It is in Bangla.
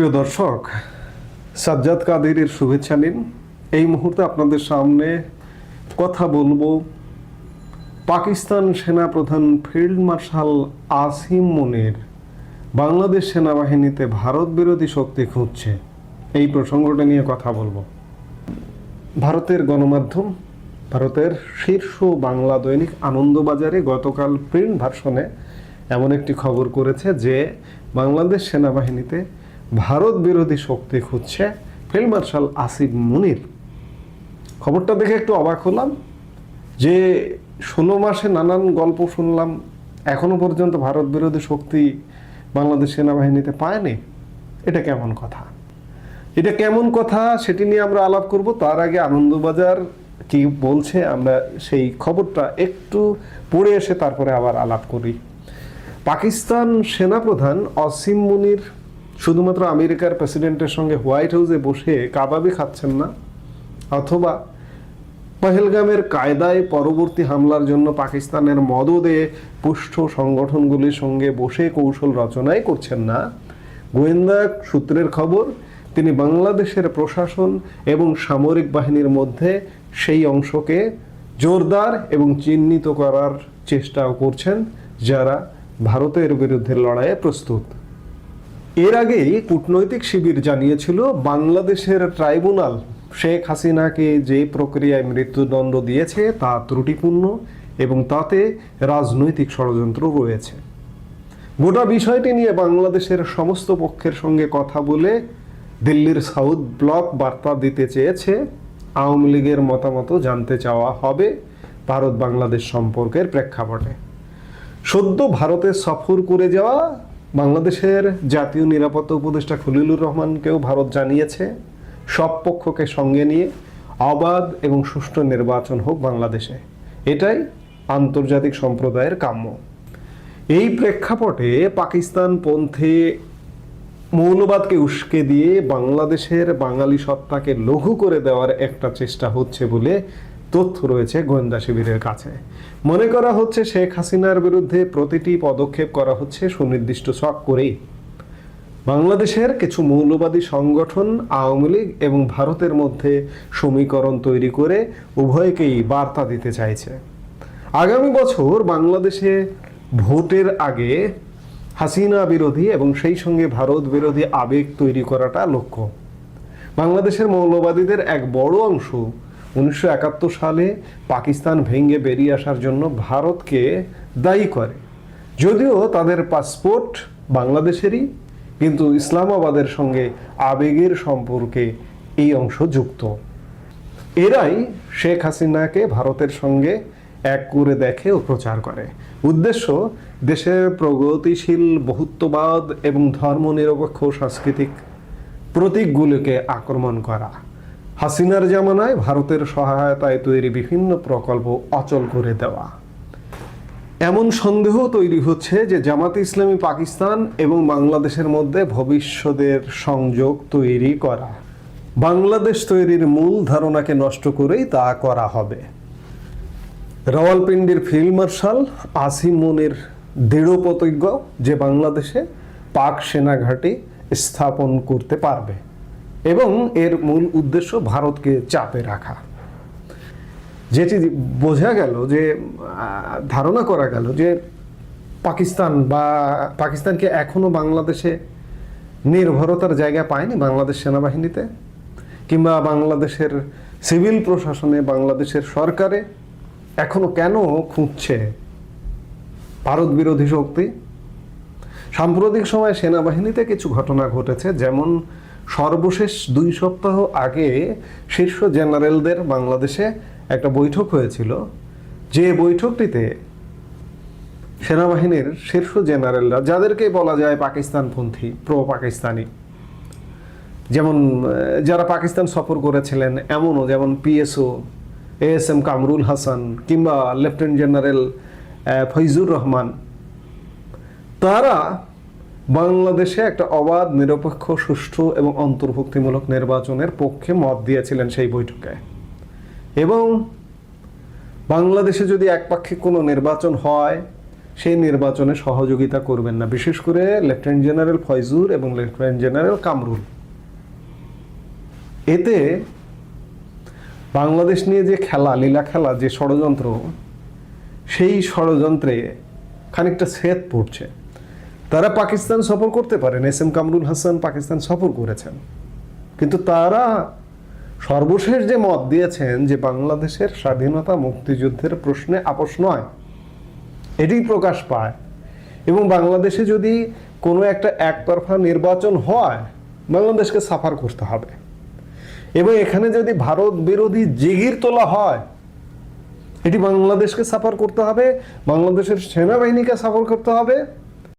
প্রিয় দর্শক, সাজ্জাদ কাদেরের শুভেচ্ছা নিন। এই মুহূর্তে আপনাদের সামনে কথা বলব পাকিস্তান সেনাপ্রধান ফিল্ড মার্শাল আসিম মনির। বাংলাদেশ সেনাবাহিনীতে ভারত বিরোধী শক্তি খুঁজছে। এই প্রসঙ্গটা নিয়ে কথা বলব। ভারতের গণমাধ্যম, ভারতের শীর্ষ বাংলা দৈনিক আনন্দবাজারে গতকাল প্রিন্ট ভার্সনে এমন একটি খবর করেছে যে, বাংলাদেশ সেনাবাহিনীতে ভারত বিরোধী শক্তি খুঁজছে ফিল্ড মার্শাল আসিফ মুনির। খবরটা দেখে একটু অবাক হলাম যে ষোলো মাসে নানান গল্প শুনলাম, এখনও পর্যন্ত ভারত বিরোধী শক্তি বাংলাদেশ সেনাবাহিনীতে পায়নি। এটা কেমন কথা? এটা কেমন কথা সেটি নিয়ে আমরা আলাপ করব। তার আগে আনন্দবাজার কি বলছে আমরা সেই খবরটা একটু পড়ে এসে তারপরে আবার আলাপ করি। পাকিস্তান সেনাপ্রধান অসীম মুনির শুধুমাত্র আমেরিকার প্রেসিডেন্টের সঙ্গে হোয়াইট হাউসে বসে কাবাবি খাচ্ছেন না, অথবা পহেলগামের কায়দায় পরবর্তী হামলার জন্য পাকিস্তানের মদদে পুষ্ট সংগঠনগুলির সঙ্গে বসে কৌশল রচনাই করছেন না। গোয়েন্দা সূত্রের খবর, তিনি বাংলাদেশের প্রশাসন এবং সামরিক বাহিনীর মধ্যে সেই অংশকে জোরদার এবং চিহ্নিত করার চেষ্টাও করছেন, যারা ভারতের বিরুদ্ধে লড়াইয়ে প্রস্তুত। এর আগেই কূটনৈতিক শিবির জানিয়েছিল বাংলাদেশের ট্রাইব্যুনাল। শেখ হাসিনাকে যে প্রক্রিয়ায় মৃত্যুদণ্ড দিয়েছে তা ত্রুটিপূর্ণ এবং তাতে রাজনৈতিক ষড়যন্ত্র রয়েছে। গোটা বিষয়টি নিয়ে বাংলাদেশের সমস্ত পক্ষের সঙ্গে কথা বলে দিল্লির সাউথ ব্লক বার্তা দিতে চেয়েছে। আওয়ামী লীগের মতামত জানতে চাওয়া হবে ভারত বাংলাদেশ সম্পর্কের প্রেক্ষাপটে। সদ্য ভারতে সফর করে যাওয়া বাংলাদেশের জাতীয় নিরাপত্তা উপদেষ্টা খলিলুর রহমানকেও ভারত জানিয়েছে, সব পক্ষকে সঙ্গে নিয়ে অবাধ এবং সুষ্ঠু নির্বাচন হোক বাংলাদেশে। এটাই আন্তর্জাতিক সম্প্রদায়ের কাম্য। এই প্রেক্ষাপটে পাকিস্তান পন্থে মৌলবাদকে উস্কে দিয়ে বাংলাদেশের বাঙালি সত্তাকে লঘু করে দেওয়ার একটা চেষ্টা হচ্ছে বলে তথ্য রয়েছে গোয়েন্দা শিবিরের কাছে। মনে করা হচ্ছে শেখ হাসিনার বিরুদ্ধে প্রতিটি পদক্ষেপ করা হচ্ছে সুনির্দিষ্ট ছক করেই। বাংলাদেশের কিছু মৌলবাদী সংগঠন, আওয়ামী লীগ এবং ভারতের মধ্যে সমীকরণ তৈরি করে উভয়কেই বার্তা দিতে চাইছে। আগামী বছর বাংলাদেশে ভোটের আগে হাসিনা বিরোধী এবং সেই সঙ্গে ভারত বিরোধী আবেগ তৈরি করাটা লক্ষ্য। বাংলাদেশের মৌলবাদীদের এক বড় অংশ উনিশশো একাত্তর সালে পাকিস্তান ভেঙে বেরিয়ে আসার জন্য ভারতকে দায়ী করে। যদিও তাদের পাসপোর্ট বাংলাদেশেরই, কিন্তু ইসলামাবাদের সঙ্গে আবেগের সম্পর্কে এই অংশ যুক্ত। এরাই শেখ হাসিনাকে ভারতের সঙ্গে এক করে দেখে ও প্রচার করে। উদ্দেশ্য দেশের প্রগতিশীল, বহুত্ববাদ এবং ধর্মনিরপেক্ষ সাংস্কৃতিক প্রতীকগুলোকে আক্রমণ করা। হাসিনার জামানায় ভারতের সহায়তায় তৈরি বিভিন্ন প্রকল্প অচল করে দেওয়া। এমন সন্দেহ তৈরি হচ্ছে যে জামাতে ইসলামী পাকিস্তান এবং বাংলাদেশের মধ্যে ভবিষ্যতের সংযোগ তৈরি করা। বাংলাদেশ তৈরির মূল ধারণাকে নষ্ট করেই তা করা হবে। রাওয়ালপিন্ডির ফিল্ড মার্শাল আসিম মনির যে বাংলাদেশে পাক সেনাঘাঁটি স্থাপন করতে পারবে। এবং এর মূল উদ্দেশ্য ভারতকে চাপে রাখা। যেটি বোঝা গেল যে ধারণা করা গেল যে, পাকিস্তান বা পাকিস্তানকে এখনও বাংলাদেশে নির্ভরতার জায়গা পায়নি বাংলাদেশ সেনাবাহিনীতে, কিংবা বাংলাদেশের সিভিল প্রশাসনে, বাংলাদেশের সরকারে এখনও কেন খুঁজছে ভারত বিরোধী শক্তি? সাম্প্রতিক সময়ে সেনাবাহিনীতে কিছু ঘটনা ঘটেছে, যেমন সর্বশেষ দুই সপ্তাহ আগে শীর্ষ জেনারেলদের বাংলাদেশে একটা বৈঠক হয়েছিল। যে বৈঠকটিতে সেনাবাহিনীর শীর্ষ জেনারেলরা, যাদেরকে বলা যায় পাকিস্তানপন্থী প্রো পাকিস্তানি যেমন যারা পাকিস্তান সফর করেছিলেন, এমনও যেমন PSO S M Kamrul Hasan কিংবা লেফটেন্যান্ট জেনারেল ফৈজুর রহমান, তারা বাংলাদেশে একটা অবাধ, নিরপেক্ষ, সুষ্ঠু এবং অন্তর্ভুক্তিমূলক নির্বাচনের পক্ষে মত দিয়েছিলেন সেই বৈঠকে। এবং বাংলাদেশে যদি একপাক্ষিক কোনো নির্বাচন হয়, সেই নির্বাচনে সহযোগিতা করবেন না। বিশেষ করে লেফটেন্যান্ট জেনারেল ফয়জুর এবং লেফটেন্যান্ট জেনারেল কামরুল। এতে বাংলাদেশ নিয়ে যে খেলা, লীলা খেলা, যে ষড়যন্ত্র, সেই ষড়যন্ত্রে খানিকটা সেদ পড়ছে। তারা পাকিস্তান সফর করতে পারেন। এস এম কামরুল হাসান পাকিস্তান সফর করেছেন। কিন্তু তারা সর্বশেষ যে মত দিয়েছেন যে বাংলাদেশের স্বাধীনতা মুক্তিযুদ্ধের প্রশ্নে আপোষ নয় এটি প্রকাশ পায়। এবং বাংলাদেশে যদি কোনো একটা একতরফা নির্বাচন হয়, বাংলাদেশকে সাফার করতে হবে। এবং এখানে যদি ভারত বিরোধী জিগির তোলা হয়, এটি বাংলাদেশকে সাফার করতে হবে, বাংলাদেশের সেনাবাহিনীকে সাফার করতে হবে